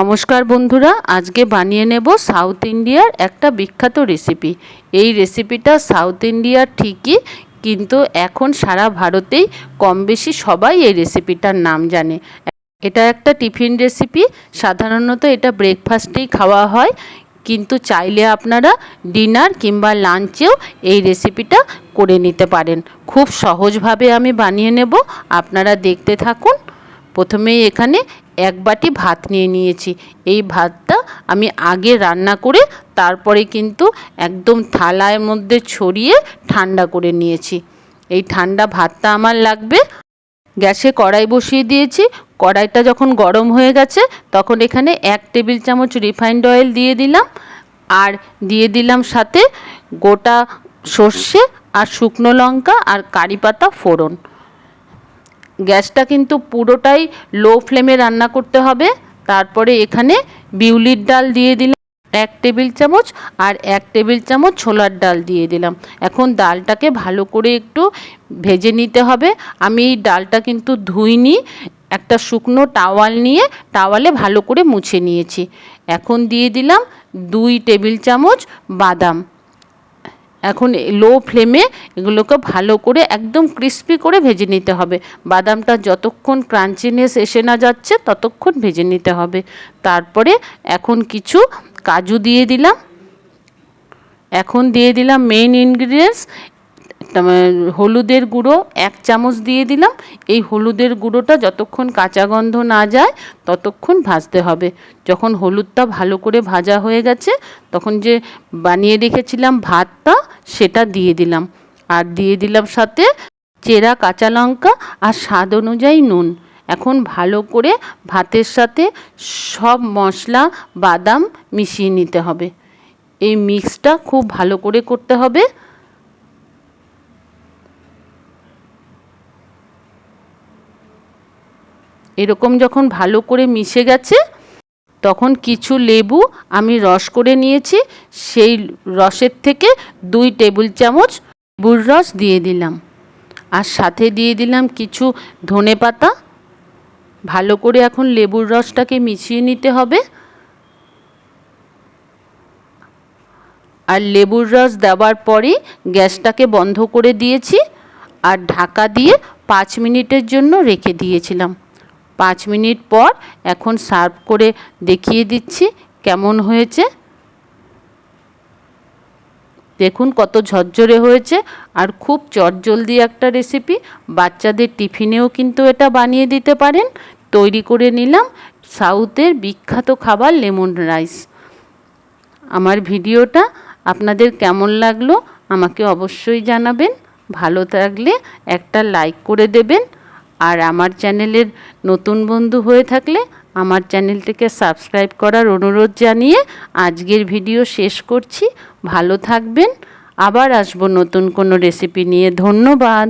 নমস্কার বন্ধুরা, আজকে বানিয়ে নেব সাউথ ইন্ডিয়ার একটা বিখ্যাত রেসিপি এই রেসিপিটা সাউথ ইন্ডিয়ার ঠিকই, কিন্তু এখন সারা ভারতেই কম বেশি সবাই এই রেসিপিটার নাম জানে। এটা একটা টিফিন রেসিপি সাধারণত এটা ব্রেকফাস্টেই খাওয়া হয়, কিন্তু চাইলে আপনারা ডিনার কিংবা লাঞ্চেও এই রেসিপিটা করে নিতে পারেন। খুব সহজভাবে আমি বানিয়ে নেব, আপনারা দেখতে থাকুন। প্রথমেই এখানে এক বাটি ভাত নিয়ে নিয়েছি। এই ভাতটা আমি আগে রান্না করে তারপরে কিন্তু একদম থালার মধ্যে ছড়িয়ে ঠান্ডা করে নিয়েছি। এই ঠান্ডা ভাতটা আমার লাগবে। গ্যাসে কড়াই বসিয়ে দিয়েছি। কড়াইটা যখন গরম হয়ে গেছে, তখন এখানে এক টেবিল চামচ রিফাইন্ড অয়েল দিয়ে দিলাম। আর দিয়ে দিলাম সাথে গোটা সর্ষে আর শুকনো লঙ্কা আর কারি পাতা ফোড়ন। গ্যাসটা কিন্তু পুরোটাই লো ফ্লেমে রান্না করতে হবে। তারপরে এখানে বিউলির ডাল দিয়ে দিলাম, এক টেবিল চামচ আর এক টেবিল চামচ ছোলার ডাল দিয়ে দিলাম। এখন ডালটাকে ভালো করে একটু ভেজে নিতে হবে। আমি এই ডালটা কিন্তু ধুইনি, একটা শুকনো টাওয়াল নিয়ে টাওয়ালে ভালো করে মুছে নিয়েছি। এখন দিয়ে দিলাম দুই টেবিল চামচ বাদাম। এখন লো ফ্লেমে এগুলোকে ভালো করে একদম ক্রিস্পি করে ভেজে নিতে হবে। বাদামটা যতক্ষণ ক্রাঞ্চিনেস এসে না যাচ্ছে, ততক্ষণ ভেজে নিতে হবে। তারপরে এখন কিছু কাজু দিয়ে দিলাম। এখন দিয়ে দিলাম মেইন ইনগ্রিডিয়েন্টস হলুদের গুঁড়ো এক চামচ দিয়ে দিলাম। এই হলুদের গুঁড়োটা যতক্ষণ কাঁচা গন্ধ না যায়, ততক্ষণ ভাজতে হবে। যখন হলুদটা ভালো করে ভাজা হয়ে গেছে, তখন যে বানিয়ে রেখেছিলাম ভাতটা, সেটা দিয়ে দিলাম। আর দিয়ে দিলাম সাথে চেরা কাঁচা লঙ্কা আর স্বাদ অনুযায়ী নুন। এখন ভালো করে ভাতের সাথে সব মশলা, বাদাম মিশিয়ে নিতে হবে। এই মিক্সটা খুব ভালো করে করতে হবে। এরকম যখন ভালো করে মিশে গেছে, তখন কিছু লেবু আমি রস করে নিয়েছি, সেই রসের থেকে দুই টেবিল চামচ লেবুর রস দিয়ে দিলাম। আর সাথে দিয়ে দিলাম কিছু ধনে পাতা। ভালো করে এখন লেবুর রসটাকে মিশিয়ে নিতে হবে। আর লেবুর রস দেওয়ার পরেই গ্যাসটাকে বন্ধ করে দিয়েছি। আর ঢাকা দিয়ে পাঁচ মিনিটের জন্য রেখে দিয়েছিলাম। পাঁচ মিনিট পর এখন সার্ভ করে দেখিয়ে দিচ্ছি কেমন হয়েছে। দেখুন কত ঝরঝরে হয়েছে আর খুব চটজলদি একটা রেসিপি বাচ্চাদের টিফিনেও কিন্তু এটা বানিয়ে দিতে পারেন। তৈরি করে নিলাম সাউথের বিখ্যাত খাবার লেমন রাইস। আমার ভিডিওটা আপনাদের কেমন লাগল আমাকে অবশ্যই জানাবেন। ভালো থাকলে একটা লাইক করে দেবেন। আর আমার চ্যানেলের নতুন বন্ধু হয়ে থাকলে আমার চ্যানেলটিকে সাবস্ক্রাইব করার অনুরোধ জানিয়ে আজকের ভিডিও শেষ করছি। ভালো থাকবেন। আবার আসব নতুন কোনো রেসিপি নিয়ে। ধন্যবাদ।